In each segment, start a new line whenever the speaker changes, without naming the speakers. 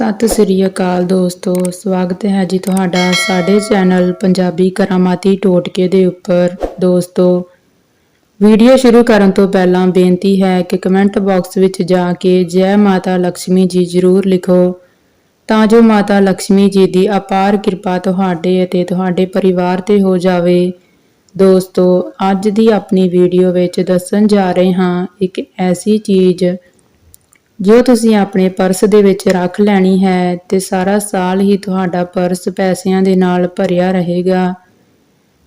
ਸਤਿ ਸ੍ਰੀ ਅਕਾਲ ਦੋਸਤੋ, ਸਵਾਗਤ ਹੈ ਜੀ ਤੁਹਾਡਾ ਸਾਡੇ ਚੈਨਲ ਪੰਜਾਬੀ ਕਰਾਮਾਤੀ ਟੋਟਕੇ ਦੇ ਉੱਪਰ। ਦੋਸਤੋ, ਵੀਡੀਓ ਸ਼ੁਰੂ ਕਰਨ ਤੋਂ ਪਹਿਲਾਂ ਬੇਨਤੀ ਹੈ ਕਿ ਕਮੈਂਟ ਬਾਕਸ ਵਿੱਚ ਜਾ ਕੇ ਜੈ ਮਾਤਾ ਲక్ష్ਮੀ ਜੀ ਜ਼ਰੂਰ ਲਿਖੋ, ਤਾਂ ਜੋ ਮਾਤਾ ਲక్ష్ਮੀ ਜੀ ਦੀ ਅਪਾਰ ਕਿਰਪਾ ਤੁਹਾਡੇ ਅਤੇ ਤੁਹਾਡੇ ਪਰਿਵਾਰ ਤੇ ਹੋ ਜਾਵੇ। ਦੋਸਤੋ, ਅੱਜ ਦੀ ਆਪਣੀ ਵੀਡੀਓ ਵਿੱਚ ਦੱਸਣ ਜਾ ਰਹੇ ਹਾਂ ਇੱਕ ਐਸੀ ਚੀਜ਼ ਜੋ ਤੁਸੀਂ ਆਪਣੇ ਪਰਸ ਦੇ ਵਿੱਚ ਰੱਖ ਲੈਣੀ ਹੈ ਤੇ ਸਾਰਾ ਸਾਲ ਹੀ ਤੁਹਾਡਾ ਪਰਸ ਪੈਸਿਆਂ ਦੇ ਨਾਲ ਭਰਿਆ ਰਹੇਗਾ।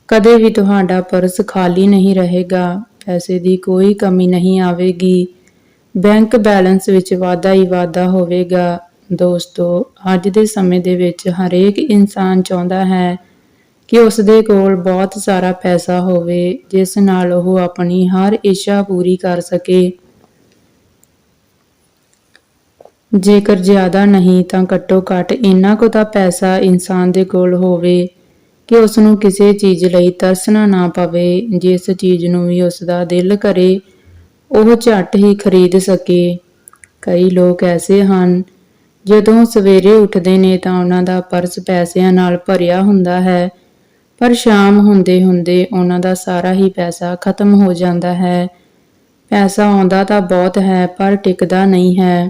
ਕਦੇ ਵੀ ਤੁਹਾਡਾ ਪਰਸ ਖਾਲੀ ਨਹੀਂ ਰਹੇਗਾ। ਪੈਸੇ ਦੀ ਕੋਈ ਕਮੀ ਨਹੀਂ ਆਵੇਗੀ। ਬੈਂਕ ਬੈਲੈਂਸ ਵਿੱਚ ਵਾਧਾ ਹੀ ਵਾਧਾ ਹੋਵੇਗਾ। ਦੋਸਤੋ, ਅੱਜ ਦੇ ਸਮੇਂ ਦੇ ਵਿੱਚ ਹਰੇਕ ਇਨਸਾਨ ਚਾਹੁੰਦਾ ਹੈ ਕਿ ਉਸ ਦੇ ਕੋਲ ਬਹੁਤ ਸਾਰਾ ਪੈਸਾ ਹੋਵੇ, ਜਿਸ ਨਾਲ ਉਹ ਆਪਣੀ ਹਰ ਇੱਛਾ ਪੂਰੀ ਕਰ ਸਕੇ। ਜੇਕਰ ਜ਼ਿਆਦਾ ਨਹੀਂ ਤਾਂ ਘੱਟੋ ਘੱਟ ਇੰਨਾ ਕੁ ਤਾਂ ਪੈਸਾ ਇਨਸਾਨ ਦੇ ਕੋਲ ਹੋਵੇ ਕਿ ਉਸ ਨੂੰ ਕਿਸੇ ਚੀਜ਼ ਲਈ ਤਰਸਣਾ ਨਾ ਪਵੇ, ਜਿਸ ਚੀਜ਼ ਨੂੰ ਵੀ ਉਸ ਦਾ ਦਿਲ ਕਰੇ, ਉਹ ਝੱਟ ਹੀ ਖਰੀਦ ਸਕੇ। ਕਈ ਲੋਕ ਐਸੇ ਹਨ, ਜਦੋਂ ਸਵੇਰੇ ਉੱਠਦੇ ਨੇ ਤਾਂ ਉਹਨਾਂ ਦਾ ਪਰਸ ਪੈਸਿਆਂ ਨਾਲ ਭਰਿਆ ਹੁੰਦਾ ਹੈ, ਪਰ ਸ਼ਾਮ ਹੁੰਦੇ ਹੁੰਦੇ ਉਹਨਾਂ ਦਾ ਸਾਰਾ ਹੀ ਪੈਸਾ ਖਤਮ ਹੋ ਜਾਂਦਾ ਹੈ। ਪੈਸਾ ਆਉਂਦਾ ਤਾਂ ਬਹੁਤ ਹੈ, ਪਰ ਟਿਕਦਾ ਨਹੀਂ ਹੈ।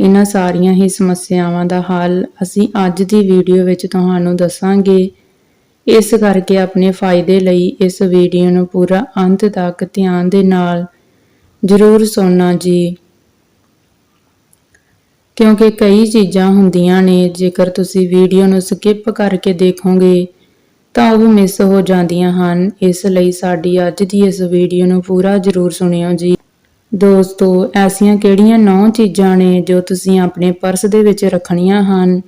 ਇਹਨਾਂ ਸਾਰੀਆਂ ਹੀ ਸਮੱਸਿਆਵਾਂ ਦਾ ਹੱਲ ਅਸੀਂ ਅੱਜ ਦੀ ਵੀਡੀਓ ਵਿੱਚ ਤੁਹਾਨੂੰ ਦੱਸਾਂਗੇ। ਇਸ ਕਰਕੇ ਆਪਣੇ ਫਾਇਦੇ ਲਈ ਇਸ ਵੀਡੀਓ ਨੂੰ ਪੂਰਾ ਅੰਤ ਤੱਕ ਧਿਆਨ ਦੇ ਨਾਲ ਜ਼ਰੂਰ ਸੁਣਨਾ ਜੀ। ਕਿਉਂਕਿ ਕਈ ਚੀਜ਼ਾਂ ਹੁੰਦੀਆਂ ਨੇ, ਜੇਕਰ ਤੁਸੀਂ ਵੀਡੀਓ ਨੂੰ ਸਕਿਪ ਕਰਕੇ ਦੇਖੋਗੇ, ਤਾਂ ਉਹ ਮਿਸ ਹੋ ਜਾਂਦੀਆਂ ਹਨ। ਇਸ ਲਈ ਸਾਡੀ ਅੱਜ ਦੀ ਇਸ ਵੀਡੀਓ ਨੂੰ ਪੂਰਾ ਜ਼ਰੂਰ ਸੁਣਿਓ ਜੀ। ਦੋਸਤੋ, ਐਸੀਆਂ ਕਿਹੜੀਆਂ ਨੌ ਚੀਜ਼ਾਂ ਨੇ ਜੋ ਤੁਸੀਂ ਆਪਣੇ ਪਰਸ ਦੇ ਵਿੱਚ ਰੱਖਣੀਆਂ ਹਨ?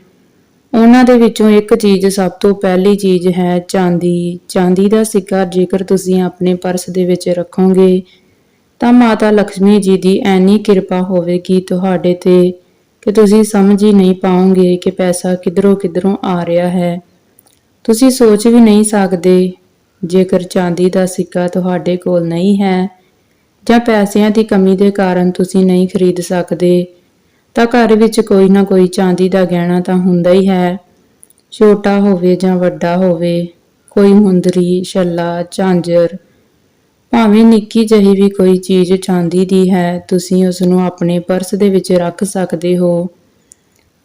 ਉਹਨਾਂ ਦੇ ਵਿੱਚੋਂ ਇੱਕ ਚੀਜ਼ ਸਭ ਤੋਂ ਪਹਿਲੀ ਚੀਜ਼ ਹੈ ਚਾਂਦੀ। ਚਾਂਦੀ ਦਾ ਸਿੱਕਾ ਜੇਕਰ ਤੁਸੀਂ ਆਪਣੇ ਪਰਸ ਦੇ ਵਿੱਚ ਰੱਖੋਗੇ, ਤਾਂ ਮਾਤਾ ਲక్ష్ਮੀ ਜੀ ਦੀ ਐਨੀ ਕਿਰਪਾ ਹੋਵੇਗੀ ਤੁਹਾਡੇ ਤੇ, ਕਿ ਤੁਸੀਂ ਸਮਝ ਹੀ ਨਹੀਂ ਪਾਓਗੇ ਕਿ ਪੈਸਾ ਕਿਧਰੋਂ ਕਿਧਰੋਂ ਆ ਰਿਹਾ ਹੈ। ਤੁਸੀਂ ਸੋਚ ਵੀ ਨਹੀਂ ਸਕਦੇ, ਜੇਕਰ ਚਾਂਦੀ ਦਾ ਸਿੱਕਾ ਤੁਹਾਡੇ ਕੋਲ ਨਹੀਂ ਹੈ ਜਾਂ ਪੈਸਿਆਂ ਦੀ ਕਮੀ ਦੇ ਕਾਰਨ ਤੁਸੀਂ ਨਹੀਂ ਖਰੀਦ ਸਕਦੇ, ਤਾਂ ਘਰ ਵਿੱਚ ਕੋਈ ਨਾ ਕੋਈ ਚਾਂਦੀ ਦਾ ਗਹਿਣਾ ਤਾਂ ਹੁੰਦਾ ਹੀ ਹੈ। ਛੋਟਾ ਹੋਵੇ ਜਾਂ ਵੱਡਾ ਹੋਵੇ, ਕੋਈ ਮੁੰਦਰੀ, ਛੱਲਾ, ਝਾਂਜਰ, ਭਾਵੇਂ ਨਿੱਕੀ ਜਿਹੀ ਵੀ ਕੋਈ ਚੀਜ਼ ਚਾਂਦੀ ਦੀ ਹੈ, ਤੁਸੀਂ ਉਸ ਨੂੰ ਆਪਣੇ ਪਰਸ ਦੇ ਵਿੱਚ ਰੱਖ ਸਕਦੇ ਹੋ।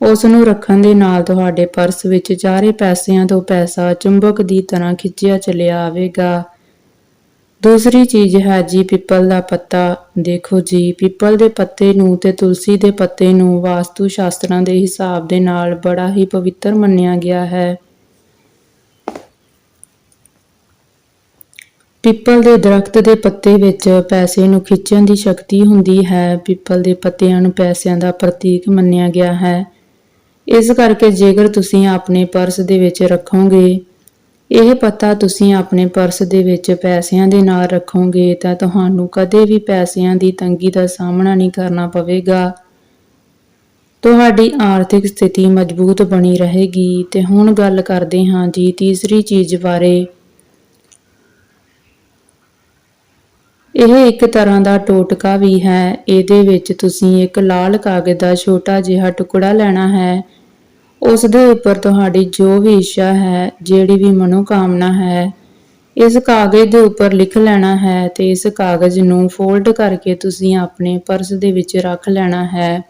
ਉਸ ਨੂੰ ਰੱਖਣ ਦੇ ਨਾਲ ਤੁਹਾਡੇ ਪਰਸ ਵਿੱਚ ਚਾਰੇ ਪੈਸਿਆਂ ਤੋਂ ਪੈਸਾ ਚੁੰਬਕ ਦੀ ਤਰ੍ਹਾਂ ਖਿੱਚਿਆ ਚਲਿਆ ਆਵੇਗਾ। ਦੂਸਰੀ ਚੀਜ਼ ਹੈ ਜੀ ਪਿੱਪਲ ਦਾ ਪੱਤਾ। ਦੇਖੋ ਜੀ, ਪਿੱਪਲ ਦੇ ਪੱਤੇ ਨੂੰ ਤੇ ਤੁਲਸੀ ਦੇ ਪੱਤੇ ਨੂੰ ਵਾਸਤੂ ਸ਼ਾਸਤਰਾਂ ਦੇ ਹਿਸਾਬ ਦੇ ਨਾਲ ਬੜਾ ਹੀ ਪਵਿੱਤਰ ਮੰਨਿਆ ਗਿਆ ਹੈ। ਪਿੱਪਲ ਦੇ ਦਰਖਤ ਦੇ ਪੱਤੇ ਵਿੱਚ ਪੈਸੇ ਨੂੰ ਖਿੱਚਣ ਦੀ ਸ਼ਕਤੀ ਹੁੰਦੀ ਹੈ। ਪਿੱਪਲ ਦੇ ਪੱਤਿਆਂ ਨੂੰ ਪੈਸਿਆਂ ਦਾ ਪ੍ਰਤੀਕ ਮੰਨਿਆ ਗਿਆ ਹੈ। ਇਸ ਕਰਕੇ ਜੇਕਰ ਤੁਸੀਂ ਆਪਣੇ ਪਰਸ ਦੇ ਵਿੱਚ ਰੱਖੋਗੇ ਇਹ ਪਤਾ ਤੁਸੀਂ ਆਪਣੇ ਪਰਸ ਦੇ ਵਿੱਚ ਪੈਸਿਆਂ ਦੇ ਨਾਲ ਰੱਖੋਗੇ ਤਾਂ ਤੁਹਾਨੂੰ ਕਦੇ ਵੀ ਪੈਸਿਆਂ ਦੀ ਤੰਗੀ ਦਾ ਸਾਹਮਣਾ ਨਹੀਂ ਕਰਨਾ ਪਵੇਗਾ। ਤੁਹਾਡੀ ਆਰਥਿਕ ਸਥਿਤੀ ਮਜ਼ਬੂਤ ਬਣੀ ਰਹੇਗੀ। ਤੇ ਹੁਣ ਗੱਲ ਕਰਦੇ ਹਾਂ ਜੀ ਤੀਸਰੀ ਚੀਜ਼ ਬਾਰੇ। ਇਹ ਇੱਕ ਤਰ੍ਹਾਂ ਦਾ ਟੋਟਕਾ ਵੀ ਹੈ। ਇਹਦੇ ਵਿੱਚ ਤੁਸੀਂ ਇੱਕ ਲਾਲ ਕਾਗਜ਼ ਦਾ ਛੋਟਾ ਜਿਹਾ ਟੁਕੜਾ ਲੈਣਾ ਹੈ। ਉਸ ਦੇ ਉੱਪਰ ਤੁਹਾਡੀ ਜੋ ਵੀ ਇੱਛਾ ਹੈ, ਜਿਹੜੀ ਵੀ ਮਨੋਕਾਮਨਾ ਹੈ, ਇਸ ਕਾਗਜ਼ ਦੇ ਉੱਪਰ ਲਿਖ ਲੈਣਾ ਹੈ ਤੇ ਇਸ ਕਾਗਜ਼ ਨੂੰ ਫੋਲਡ ਕਰਕੇ ਤੁਸੀਂ ਆਪਣੇ ਪਰਸ ਦੇ ਵਿੱਚ ਰੱਖ ਲੈਣਾ ਹੈ।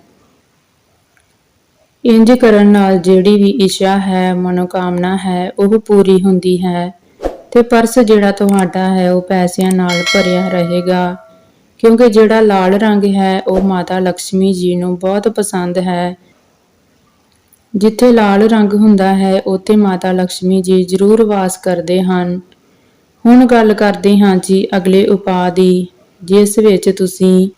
ਇੰਜ ਕਰਨ ਨਾਲ ਜਿਹੜੀ ਵੀ ਇੱਛਾ ਹੈ, ਮਨੋਕਾਮਨਾ ਹੈ, ਉਹ ਪੂਰੀ ਹੁੰਦੀ ਹੈ ਤੇ ਪਰਸ ਜਿਹੜਾ ਤੁਹਾਡਾ ਹੈ, ਉਹ ਪੈਸਿਆਂ ਨਾਲ ਭਰਿਆ ਰਹੇਗਾ। ਕਿਉਂਕਿ ਜਿਹੜਾ ਲਾਲ ਰੰਗ ਹੈ, ਉਹ ਮਾਤਾ ਲక్ష్ਮੀ ਜੀ ਨੂੰ ਬਹੁਤ ਪਸੰਦ ਹੈ। ਜਿੱਥੇ ਲਾਲ ਰੰਗ ਹੁੰਦਾ ਹੈ, ਉੱਥੇ ਮਾਤਾ ਲక్ష్ਮੀ ਜੀ ਜ਼ਰੂਰ ਵਾਸ ਕਰਦੇ ਹਨ। ਹੁਣ ਗੱਲ ਕਰਦੇ ਹਾਂ ਜੀ ਅਗਲੇ ਉਪਾਅ ਦੀ, ਜਿਸ ਵਿੱਚ ਤੁਸੀਂ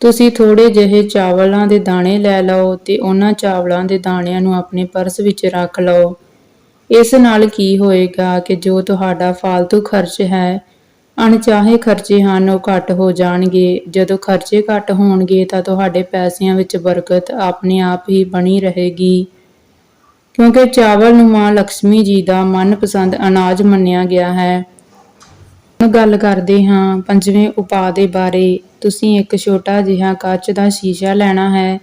ਤੁਸੀਂ ਥੋੜੇ ਜਿਹੇ ਚਾਵਲਾਂ ਦੇ ਦਾਣੇ ਲੈ ਲਓ ਤੇ ਉਹਨਾਂ ਚਾਵਲਾਂ ਦੇ ਦਾਣਿਆਂ ਨੂੰ ਆਪਣੇ ਪਰਸ ਵਿੱਚ ਰੱਖ ਲਓ। ਇਸ ਨਾਲ ਕੀ ਹੋਏਗਾ ਕਿ ਜੋ ਤੁਹਾਡਾ ਫਾਲਤੂ ਖਰਚ ਹੈ, ਅਣਚਾਹੇ ਖਰਚੇ ਹਨ ਉਹ ਘੱਟ ਹੋ ਜਾਣਗੇ। ਜਦੋਂ ਖਰਚੇ ਘੱਟ ਹੋਣਗੇ ਤਾਂ ਤੁਹਾਡੇ ਪੈਸਿਆਂ ਵਿੱਚ ਬਰਕਤ ਆਪਣੇ ਆਪ ਹੀ ਬਣੀ ਰਹੇਗੀ। ਕਿਉਂਕਿ ਚਾਵਲ ਨੂੰ ਮਾਂ ਲక్ష్ਮੀ ਜੀ ਦਾ ਮਨਪਸੰਦ ਅਨਾਜ ਮੰਨਿਆ ਗਿਆ ਹੈ। ਹੁਣ ਗੱਲ ਕਰਦੇ ਹਾਂ ਪੰਜਵੇਂ ਉਪਾਅ ਦੇ ਬਾਰੇ। ਤੁਸੀਂ ਇੱਕ ਛੋਟਾ ਜਿਹਾ ਕੱਚ ਦਾ ਸ਼ੀਸ਼ਾ ਲੈਣਾ ਹੈ।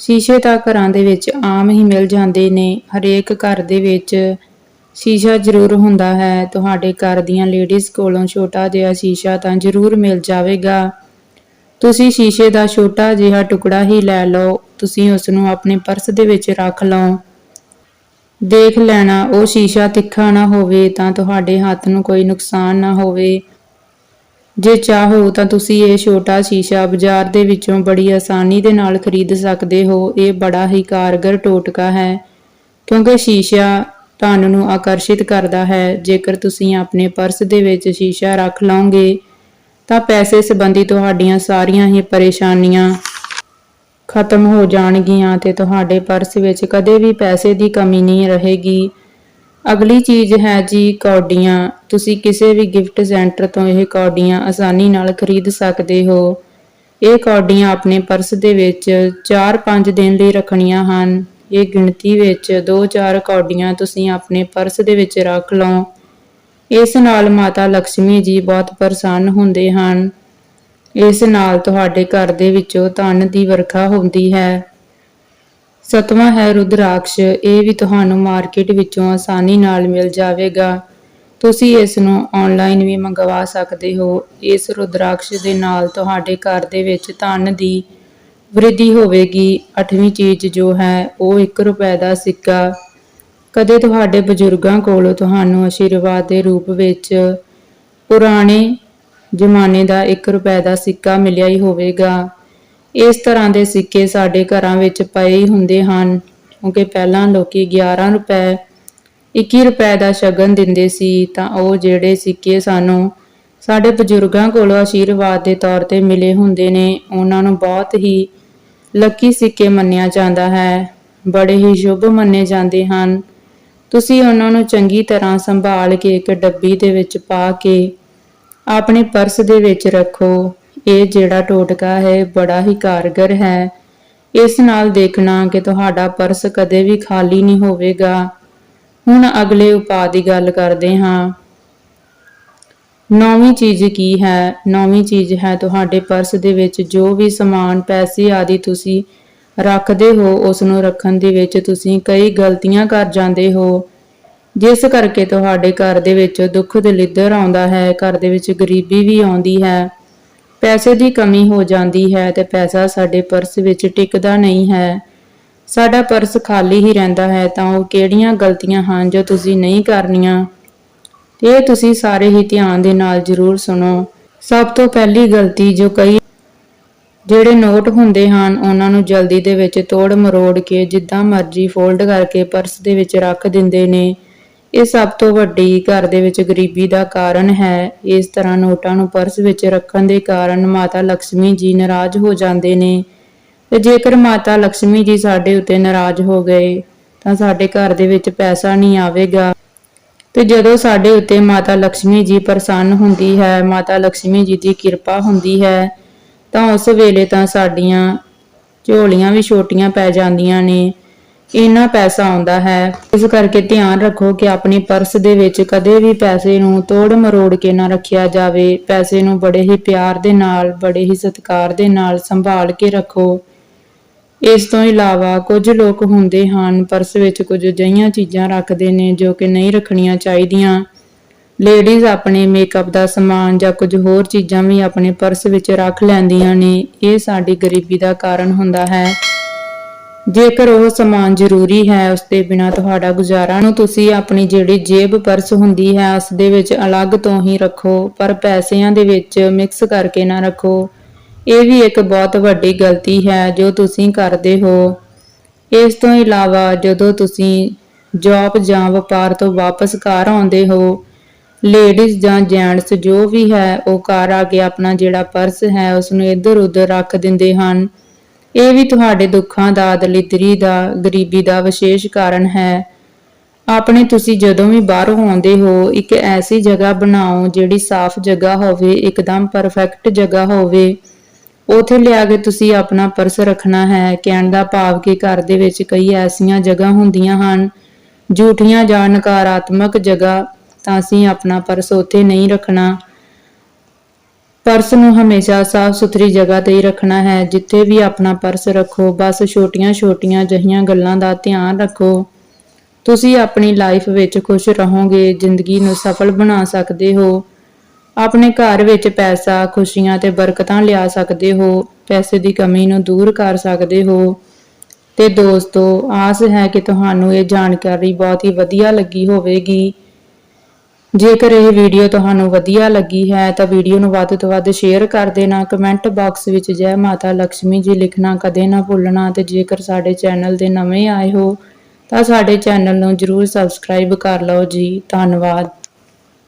ਸ਼ੀਸ਼ੇ ਤਾਂ ਘਰਾਂ ਦੇ ਵਿੱਚ ਆਮ ਹੀ ਮਿਲ ਜਾਂਦੇ ਨੇ। ਹਰੇਕ ਘਰ ਦੇ ਵਿੱਚ ਸ਼ੀਸ਼ਾ ਜ਼ਰੂਰ ਹੁੰਦਾ ਹੈ। ਤੁਹਾਡੇ ਘਰ ਦੀਆਂ ਲੇਡੀਜ਼ ਕੋਲੋਂ ਛੋਟਾ ਜਿਹਾ ਸ਼ੀਸ਼ਾ ਤਾਂ ਜ਼ਰੂਰ ਮਿਲ ਜਾਵੇਗਾ। ਤੁਸੀਂ ਸ਼ੀਸ਼ੇ ਦਾ ਛੋਟਾ ਜਿਹਾ ਟੁਕੜਾ ਹੀ ਲੈ ਲਓ। ਤੁਸੀਂ ਉਸ ਨੂੰ ਆਪਣੇ ਪਰਸ ਦੇ ਵਿੱਚ ਰੱਖ ਲਓ। ਦੇਖ ਲੈਣਾ, ਉਹ ਸ਼ੀਸ਼ਾ ਤਿੱਖਾ ਨਾ ਹੋਵੇ ਤਾਂ ਤੁਹਾਡੇ ਹੱਥ ਨੂੰ ਕੋਈ ਨੁਕਸਾਨ ਨਾ ਹੋਵੇ। ਜੇ ਚਾਹੋ ਤਾਂ ਤੁਸੀਂ ਇਹ ਛੋਟਾ ਸ਼ੀਸ਼ਾ ਬਾਜ਼ਾਰ ਦੇ ਵਿੱਚੋਂ ਬੜੀ ਆਸਾਨੀ ਦੇ ਨਾਲ ਖਰੀਦ ਸਕਦੇ ਹੋ। ਇਹ ਬੜਾ ਹੀ ਕਾਰਗਰ ਟੋਟਕਾ ਹੈ, ਕਿਉਂਕਿ ਸ਼ੀਸ਼ਾ ਤੁਹਾਨੂੰ ਨੂੰ ਆਕਰਸ਼ਿਤ ਕਰਦਾ ਹੈ। ਜੇਕਰ ਤੁਸੀਂ ਆਪਣੇ ਪਰਸ ਦੇ ਵਿੱਚ ਸ਼ੀਸ਼ਾ ਰੱਖ ਲਓਗੇ ਤਾਂ ਪੈਸੇ ਸੰਬੰਧੀ ਤੁਹਾਡੀਆਂ ਸਾਰੀਆਂ ਹੀ ਪਰੇਸ਼ਾਨੀਆਂ ਖਤਮ ਹੋ ਜਾਣਗੀਆਂ ਤੇ ਤੁਹਾਡੇ ਪਰਸ ਵਿੱਚ ਕਦੇ ਵੀ ਪੈਸੇ ਦੀ ਕਮੀ ਨਹੀਂ ਰਹੇਗੀ। ਅਗਲੀ ਚੀਜ਼ ਹੈ ਜੀ ਕੌਡੀਆਂ। ਤੁਸੀਂ ਕਿਸੇ ਵੀ ਗਿਫਟ ਸੈਂਟਰ ਤੋਂ ਇਹ ਕੌਡੀਆਂ ਆਸਾਨੀ ਨਾਲ ਖਰੀਦ ਸਕਦੇ ਹੋ। ਇਹ ਕੌਡੀਆਂ ਆਪਣੇ ਪਰਸ ਦੇ ਵਿੱਚ 4-5 ਦਿਨ ਲਈ ਰੱਖਣੀਆਂ ਹਨ। ਇਹ ਗਿਣਤੀ ਵਿੱਚ 2-4 ਕੌਡੀਆਂ ਤੁਸੀਂ ਆਪਣੇ ਪਰਸ ਦੇ ਵਿੱਚ ਰੱਖ ਲਓ। ਇਸ ਨਾਲ ਮਾਤਾ ਲక్ష్ਮੀ ਜੀ ਬਹੁਤ ਪ੍ਰਸੰਨ ਹੁੰਦੇ ਹਨ। ਇਸ ਨਾਲ ਤੁਹਾਡੇ ਘਰ ਦੇ ਵਿੱਚੋਂ ਧਨ ਦੀ ਵਰਖਾ ਹੁੰਦੀ ਹੈ। ਸਤਵਾਂ ਹੈ ਰੁਦਰਾਕਸ਼। ਇਹ ਵੀ ਤੁਹਾਨੂੰ ਮਾਰਕੀਟ ਵਿੱਚੋਂ ਆਸਾਨੀ ਨਾਲ ਮਿਲ ਜਾਵੇਗਾ। ਤੁਸੀਂ ਇਸ ਨੂੰ ਆਨਲਾਈਨ ਵੀ ਮੰਗਵਾ ਸਕਦੇ ਹੋ। ਇਸ ਰੁਦਰਾਕਸ਼ ਦੇ ਨਾਲ ਤੁਹਾਡੇ ਘਰ ਦੇ ਵਿੱਚ ਧਨ ਦੀ ਵ੍ਰਿਧੀ ਹੋਵੇਗੀ। ਅੱਠਵੀਂ ਚੀਜ਼ ਜੋ ਹੈ, ਉਹ 1 ਰੁਪਏ ਦਾ ਸਿੱਕਾ। ਕਦੇ ਤੁਹਾਡੇ ਬਜ਼ੁਰਗਾਂ ਕੋਲੋਂ ਤੁਹਾਨੂੰ ਆਸ਼ੀਰਵਾਦ ਦੇ ਰੂਪ ਵਿੱਚ ਪੁਰਾਣੇ ਜ਼ਮਾਨੇ ਦਾ 1 ਰੁਪਏ ਦਾ ਸਿੱਕਾ ਮਿਲਿਆ ਹੀ ਹੋਵੇਗਾ। ਇਸ ਤਰ੍ਹਾਂ ਦੇ ਸਿੱਕੇ ਸਾਡੇ ਘਰਾਂ ਵਿੱਚ ਪਏ ਹੀ ਹੁੰਦੇ ਹਨ, ਕਿਉਂਕਿ ਪਹਿਲਾਂ ਲੋਕੀ 11 ਰੁਪਏ 21 ਰੁਪਏ ਦਾ ਸ਼ਗਨ ਦਿੰਦੇ ਸੀ, ਤਾਂ ਉਹ ਜਿਹੜੇ ਸਿੱਕੇ ਸਾਨੂੰ ਸਾਡੇ ਬਜ਼ੁਰਗਾਂ ਕੋਲੋਂ ਆਸ਼ੀਰਵਾਦ ਦੇ ਤੌਰ ਤੇ ਮਿਲੇ ਹੁੰਦੇ ਨੇ, ਉਹਨਾਂ ਨੂੰ ਬਹੁਤ ਹੀ ਲੱਕੀ ਸਿੱਕੇ ਮੰਨਿਆ ਜਾਂਦਾ ਹੈ। ਬੜੇ ਹੀ ਸ਼ੁਭ ਮੰਨੇ ਜਾਂਦੇ ਹਨ। ਤੁਸੀਂ ਉਹਨਾਂ ਨੂੰ ਚੰਗੀ ਤਰ੍ਹਾਂ ਸੰਭਾਲ ਕੇ ਇੱਕ ਡੱਬੀ ਦੇ ਵਿੱਚ ਪਾ ਕੇ ਆਪਣੇ ਪਰਸ ਦੇ ਵਿੱਚ ਰੱਖੋ। ਇਹ ਜਿਹੜਾ ਟੋਟਕਾ ਹੈ, ਬੜਾ ਹੀ ਕਾਰਗਰ ਹੈ। ਇਸ ਨਾਲ ਦੇਖਣਾ ਕਿ ਤੁਹਾਡਾ ਪਰਸ ਕਦੇ ਵੀ ਖਾਲੀ ਨਹੀਂ ਹੋਵੇਗਾ। ਹੁਣ ਅਗਲੇ ਉਪਾਅ ਦੀ ਗੱਲ ਕਰਦੇ ਹਾਂ। ਨੌਵੀਂ ਚੀਜ਼ ਕੀ ਹੈ? ਨੌਵੀਂ ਚੀਜ਼ ਹੈ ਤੁਹਾਡੇ ਪਰਸ ਦੇ ਵਿੱਚ ਜੋ ਵੀ ਸਮਾਨ, ਪੈਸੇ ਆਦਿ ਤੁਸੀਂ ਰੱਖਦੇ ਹੋ ਉਸ ਨੂੰ ਰੱਖਣ ਦੇ ਵਿੱਚ ਤੁਸੀਂ ਕਈ ਗਲਤੀਆਂ ਕਰ ਜਾਂਦੇ ਹੋ। ਜਿਸ ਕਰਕੇ ਤੁਹਾਡੇ ਘਰ ਦੇ ਵਿੱਚ ਦੁੱਖ ਦਲਿੱਦਰ ਆਉਂਦਾ ਹੈ, ਘਰ ਦੇ ਵਿੱਚ ਗਰੀਬੀ ਵੀ ਆਉਂਦੀ ਹੈ। ਪੈਸੇ ਦੀ ਕਮੀ ਹੋ ਜਾਂਦੀ ਹੈ ਤੇ ਪੈਸਾ ਸਾਡੇ ਪਰਸ ਵਿੱਚ ਟਿਕਦਾ ਨਹੀਂ ਹੈ। ਸਾਡਾ ਪਰਸ ਖਾਲੀ ਹੀ ਰਹਿੰਦਾ ਹੈ, ਤਾਂ ਉਹ ਕਿਹੜੀਆਂ ਗਲਤੀਆਂ ਹਨ ਜੋ ਤੁਸੀਂ ਨਹੀਂ ਕਰਨੀਆਂ? ਇਹ ਤੁਸੀਂ ਸਾਰੇ ਹੀ ਧਿਆਨ ਦੇ ਨਾਲ ਜ਼ਰੂਰ ਸੁਣੋ। ਸਭ ਤੋਂ ਪਹਿਲੀ ਗਲਤੀ ਜੋ ਕਈ ਜਿਹੜੇ ਨੋਟ ਹੁੰਦੇ ਹਨ, ਉਹਨਾਂ ਨੂੰ ਜਲਦੀ ਦੇ ਵਿੱਚ ਤੋੜ ਮਰੋੜ ਕੇ ਜਿੱਦਾਂ ਮਰਜ਼ੀ ਫੋਲਡ ਕਰਕੇ ਪਰਸ ਦੇ ਵਿੱਚ ਰੱਖ ਦਿੰਦੇ ਨੇ। ਇਹ ਸਭ ਤੋਂ ਵੱਡੀ ਘਰ ਦੇ ਵਿੱਚ ਗਰੀਬੀ ਦਾ ਕਾਰਨ ਹੈ। ਇਸ ਤਰ੍ਹਾਂ ਨੋਟਾਂ ਨੂੰ ਪਰਸ ਵਿੱਚ ਰੱਖਣ ਦੇ ਕਾਰਨ ਮਾਤਾ ਲక్ష్ਮੀ ਜੀ ਨਾਰਾਜ਼ ਹੋ ਜਾਂਦੇ ਨੇ। ਤੇ ਜੇਕਰ ਮਾਤਾ ਲక్ష్ਮੀ ਜੀ ਸਾਡੇ ਉੱਤੇ ਨਾਰਾਜ਼ ਹੋ ਗਏ, ਤਾਂ ਸਾਡੇ ਘਰ ਦੇ ਵਿੱਚ ਪੈਸਾ ਨਹੀਂ ਆਵੇਗਾ। ਤੇ ਜਦੋਂ ਸਾਡੇ ਉੱਤੇ ਮਾਤਾ ਲక్ష్ਮੀ ਜੀ ਪ੍ਰਸੰਨ ਹੁੰਦੀ ਹੈ, ਮਾਤਾ ਲక్ష్ਮੀ ਜੀ ਦੀ ਕਿਰਪਾ ਹੁੰਦੀ ਹੈ, ਤਾਂ ਉਸ ਵੇਲੇ ਤਾਂ ਸਾਡੀਆਂ ਝੋਲੀਆਂ ਵੀ ਛੋਟੀਆਂ ਪੈ ਜਾਂਦੀਆਂ ਨੇ। ਇੰਨਾ ਪੈਸਾ ਆਉਂਦਾ ਹੈ। ਇਸ ਕਰਕੇ ਧਿਆਨ ਰੱਖੋ ਕਿ ਆਪਣੀ ਪਰਸ ਦੇ ਵਿੱਚ ਕਦੇ ਵੀ ਪੈਸੇ ਨੂੰ ਤੋੜ ਮਰੋੜ ਕੇ ਨਾ ਰੱਖਿਆ ਜਾਵੇ। ਪੈਸੇ ਨੂੰ ਬੜੇ ਹੀ ਪਿਆਰ ਦੇ ਨਾਲ, ਬੜੇ ਹੀ ਸਤਿਕਾਰ ਦੇ ਨਾਲ ਸੰਭਾਲ ਕੇ ਰੱਖੋ। ਇਸ ਤੋਂ ਇਲਾਵਾ ਕੁਝ ਲੋਕ ਹੁੰਦੇ ਹਨ, ਪਰਸ ਵਿੱਚ ਕੁਝ ਅਜਿਹੀਆਂ ਚੀਜ਼ਾਂ ਰੱਖਦੇ ਨੇ ਜੋ ਕਿ ਨਹੀਂ ਰੱਖਣੀਆਂ ਚਾਹੀਦੀਆਂ। ਲੇਡੀਜ਼ ਆਪਣੇ ਮੇਕਅਪ ਦਾ ਸਮਾਨ ਜਾਂ ਕੁਝ ਹੋਰ ਚੀਜ਼ਾਂ ਵੀ ਆਪਣੇ ਪਰਸ ਵਿੱਚ ਰੱਖ ਲੈਂਦੀਆਂ ਨੇ। ਇਹ ਸਾਡੀ ਗਰੀਬੀ ਦਾ ਕਾਰਨ ਹੁੰਦਾ ਹੈ। ਜੇਕਰ ਉਹ ਸਮਾਨ ਜ਼ਰੂਰੀ ਹੈ, ਉਸ ਦੇ ਬਿਨਾ ਤੁਹਾਡਾ ਗੁਜ਼ਾਰਾ ਨੂੰ ਤੁਸੀਂ ਆਪਣੀ ਜਿਹੜੀ ਜੇਬ ਪਰਸ ਹੁੰਦੀ ਹੈ, ਉਸ ਦੇ ਵਿੱਚ ਅਲੱਗ ਤੋਂ ਹੀ ਰੱਖੋ, ਪਰ ਪੈਸਿਆਂ ਦੇ ਵਿੱਚ ਮਿਕਸ ਕਰਕੇ ਨਾ ਰੱਖੋ। ਇਹ ਵੀ ਇੱਕ ਬਹੁਤ ਵੱਡੀ ਗਲਤੀ ਹੈ, ਜੋ ਤੁਸੀਂ ਕਰਦੇ ਹੋ। ਇਸ ਤੋਂ ਇਲਾਵਾ, ਜਦੋਂ ਤੁਸੀਂ ਜੌਬ ਜਾਂ ਵਪਾਰ ਤੋਂ ਵਾਪਸ ਘਰ ਆਉਂਦੇ ਹੋ, ਲੇਡੀਜ਼ ਜਾਂ ਜੈਂਟਸ ਜੋ ਵੀ ਹੈ, ਉਹ ਘਰ ਆ ਕੇ ਆਪਣਾ ਜਿਹੜਾ ਪਰਸ ਹੈ ਉਸ ਨੂੰ ਇੱਧਰ ਉੱਧਰ ਰੱਖ ਦਿੰਦੇ ਹਨ। ਇਹ ਵੀ ਤੁਹਾਡੇ ਦੁੱਖਾਂ ਦਾ, ਦਲਿਦਰੀ ਦਾ, ਗਰੀਬੀ ਦਾ ਵਿਸ਼ੇਸ਼ ਕਾਰਨ ਹੈ। ਆਪਣੇ ਤੁਸੀਂ ਜਦੋਂ ਵੀ ਬਾਹਰ ਆਉਂਦੇ ਹੋ, ਇੱਕ ਐਸੀ ਜਗ੍ਹਾ ਬਣਾਓ ਜਿਹੜੀ ਸਾਫ਼ ਜਗ੍ਹਾ ਹੋਵੇ, ਇੱਕਦਮ ਪਰਫੈਕਟ ਜਗ੍ਹਾ ਹੋਵੇ। ਉਥੇ ਲਿਆ ਕੇ ਤੁਸੀਂ ਆਪਣਾ ਪਰਸ ਰੱਖਣਾ ਹੈ। ਕਹਿਣ ਦਾ ਭਾਵ ਕਿ ਘਰ ਦੇ ਵਿੱਚ ਕਈ ਐਸੀਆਂ ਜਗ੍ਹਾ ਹੁੰਦੀਆਂ ਹਨ, ਝੂਠੀਆਂ ਜਾਂ ਨਕਾਰਾਤਮਕ ਜਗ੍ਹਾ, ਤਾਂ ਅਸੀਂ ਆਪਣਾ ਪਰਸ ਉਥੇ ਨਹੀਂ ਰੱਖਣਾ। ਪਰਸ ਨੂੰ ਹਮੇਸ਼ਾ ਸਾਫ਼ ਸੁਥਰੀ ਜਗ੍ਹਾ ਤੇ ਹੀ ਰੱਖਣਾ ਹੈ। ਜਿੱਥੇ ਵੀ ਆਪਣਾ ਪਰਸ ਰੱਖੋ, ਬਸ ਛੋਟੀਆਂ-ਛੋਟੀਆਂ ਜਹੀਆਂ ਗੱਲਾਂ ਦਾ ਧਿਆਨ ਰੱਖੋ। ਤੁਸੀਂ ਆਪਣੀ ਲਾਈਫ ਵਿੱਚ ਖੁਸ਼ ਰਹੋਗੇ, ਜ਼ਿੰਦਗੀ ਨੂੰ ਸਫਲ ਬਣਾ ਸਕਦੇ ਹੋ। ਆਪਣੇ ਘਰ ਵਿੱਚ ਪੈਸਾ, ਖੁਸ਼ੀਆਂ ਤੇ ਬਰਕਤਾਂ ਲਿਆ ਸਕਦੇ ਹੋ। ਪੈਸੇ ਦੀ ਕਮੀ ਨੂੰ ਦੂਰ ਕਰ ਸਕਦੇ ਹੋ। ਤੇ ਦੋਸਤੋ, ਆਸ ਹੈ ਕਿ ਤੁਹਾਨੂੰ ਇਹ ਜਾਣਕਾਰੀ ਬਹੁਤ ਹੀ ਵਧੀਆ ਲੱਗੀ ਹੋਵੇਗੀ। ਜੇਕਰ ਇਹ ਵੀਡੀਓ ਤੁਹਾਨੂੰ ਵਧੀਆ ਲੱਗੀ ਹੈ, ਤਾਂ ਵੀਡੀਓ ਨੂੰ ਵੱਧ ਤੋਂ ਵੱਧ ਸ਼ੇਅਰ ਕਰ ਦੇਣਾ। ਕਮੈਂਟ ਬਾਕਸ ਵਿੱਚ ਜੈ ਮਾਤਾ ਲక్ష్ਮੀ ਜੀ ਲਿਖਣਾ, ਕਦੇ ਨਾ ਭੁੱਲਣਾ। ਤੇ ਜੇਕਰ ਸਾਡੇ ਚੈਨਲ ਦੇ ਨਵੇਂ ਆਏ ਹੋ, ਤਾਂ ਸਾਡੇ ਚੈਨਲ ਨੂੰ ਜਰੂਰ ਸਬਸਕ੍ਰਾਈਬ ਕਰ ਲਓ ਜੀ। ਧੰਨਵਾਦ।